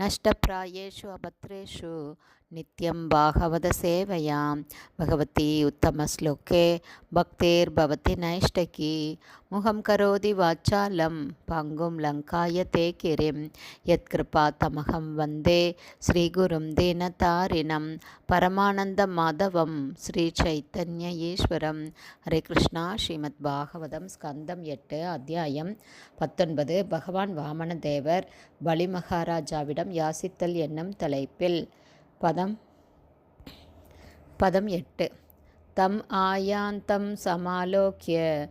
நஷ்டப்பிராயேஷு அபத்ரேஷு நித்யம் பாகவத சேவையாம் பகவதி உத்தமஸ்லோகே பக்தேர்பவதி நைஷ்டகி முகம் கரோதி வாச்சாலம் பங்கும் லங்காய தே கிரிம் யத்கிருபா தமகம் வந்தே ஸ்ரீகுரும் தீனதாரிணம் பரமானந்த மாதவம் ஸ்ரீ சைத்தன்ய ஈஸ்வரம் ஹரே கிருஷ்ணா ஸ்ரீமத் பாகவதம் ஸ்கந்தம் எட்டு அத்தியாயம் பத்தொன்பது பகவான் வாமன தேவர் பலி மகாராஜாவிடம் யாசித்தல் என்னும் தலைப்பில். பதம் பதம் எட்டு. தம் ஆயாந்தம் சமாலோக்கிய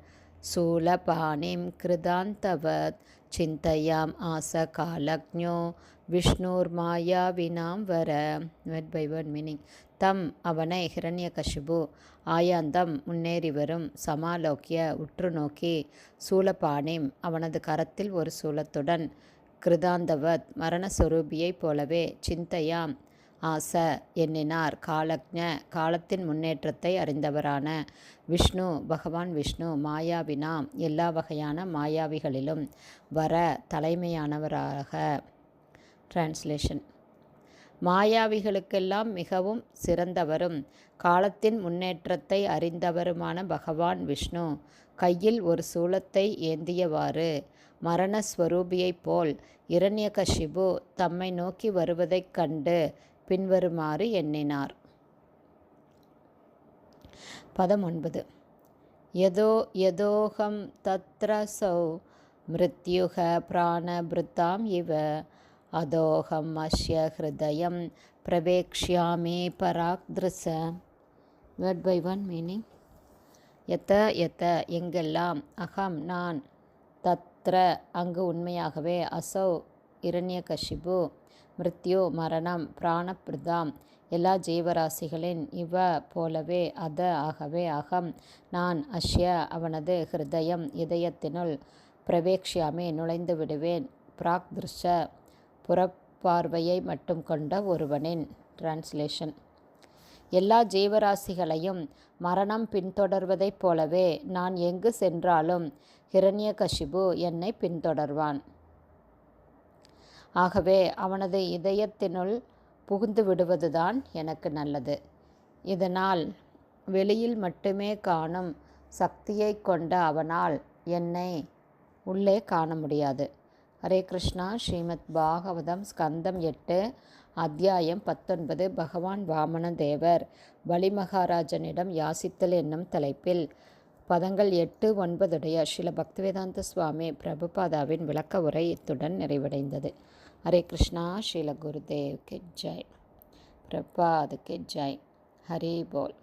சூலபாணிம் கிருதாந்தவத் சிந்தையாம் ஆச காலக்ஞோ விஷ்ணுர்மாயாவினாம் வர. வெட் பை ஒன் மீனிங் தம் அவனை ஹிரண்ய கஷிபு ஆயாந்தம் முன்னேறி வரும் சமாலோக்கிய உற்று நோக்கி சூலபாணிம் அவனது கரத்தில் ஒரு சூலத்துடன் கிருதாந்தவத் மரணஸ்வரூபியைப் போலவே சிந்தையாம். ஆச எண்ணினார் காலக்ஞ காலத்தின் முன்னேற்றத்தை அறிந்தவரான விஷ்ணு பகவான் விஷ்ணு மாயாவினாம் எல்லா வகையான மாயாவிகளிலும் வர தலைமையானவராக. டிரான்ஸ்லேஷன் மாயாவிகளுக்கெல்லாம் மிகவும் சிறந்தவரும். காலத்தின் முன்னேற்றத்தை அறிந்தவருமான பகவான் விஷ்ணு. கையில் ஒரு சூலத்தை ஏந்தியவாறு மரணஸ்வரூபியைப் போல் இரண்யகஷிபு தம்மை நோக்கி வருவதைக் கண்டு பின்வருமாறு எண்ணினார். பதம் ஒன்பது யதோ யதோகம் தத்ரசௌ மிருத்யுக பிராணபிருத்தாம் இவ அதோகம் அஸ்ய ஹிருதயம் பிரவேக்ஷாமி பராக்திருச வேர்ட் பை ஒன் மீனிங் எத்த எத்த எங்கெல்லாம்? அகம் நான். தத்ர அங்கு உண்மையாகவே அசௌ இரண்யகஷிபு மிருத்யு மரணம் பிராணப்பிரதாம். எல்லா ஜீவராசிகளின் இவ போலவே அத ஆகவே அகம் நான் அஷ்ய அவனது ஹிருதயம் இதயத்தினுள் பிரவேக்ஷியாமே நுழைந்து விடுவேன் பிராக் திருஷ புறப்பார்வையை மட்டும் கொண்ட ஒருவனின் டிரான்ஸ்லேஷன் எல்லா ஜீவராசிகளையும் மரணம் பின்தொடர்வதைப் போலவே நான் எங்கு சென்றாலும் ஹிரண்யகஷிபு என்னை பின்தொடர்வான். ஆகவே அவனது இதயத்தினுள் புகுந்து விடுவதுதான் எனக்கு நல்லது. இதனால் வெளியில் மட்டுமே காணும் சக்தியை கொண்ட அவனால் என்னை உள்ளே காண முடியாது. ஹரே கிருஷ்ணா ஸ்ரீமத் பாகவதம் ஸ்கந்தம் எட்டு அத்தியாயம் பத்தொன்பது பகவான் வாமன தேவர் பலிமகாராஜனிடம் யாசித்தல் என்னும் தலைப்பில் பதங்கள் எட்டு ஒன்பதுடைய ஸ்ரீல பக்திவேதாந்த சுவாமி பிரபுபாதாவின் விளக்க உரை இத்துடன் நிறைவடைந்தது. ஹரே கிருஷ்ணா ஸ்ரீல குருதேவ் கே ஜெய். பிரபாத் ஜெய். ஹரி போல்.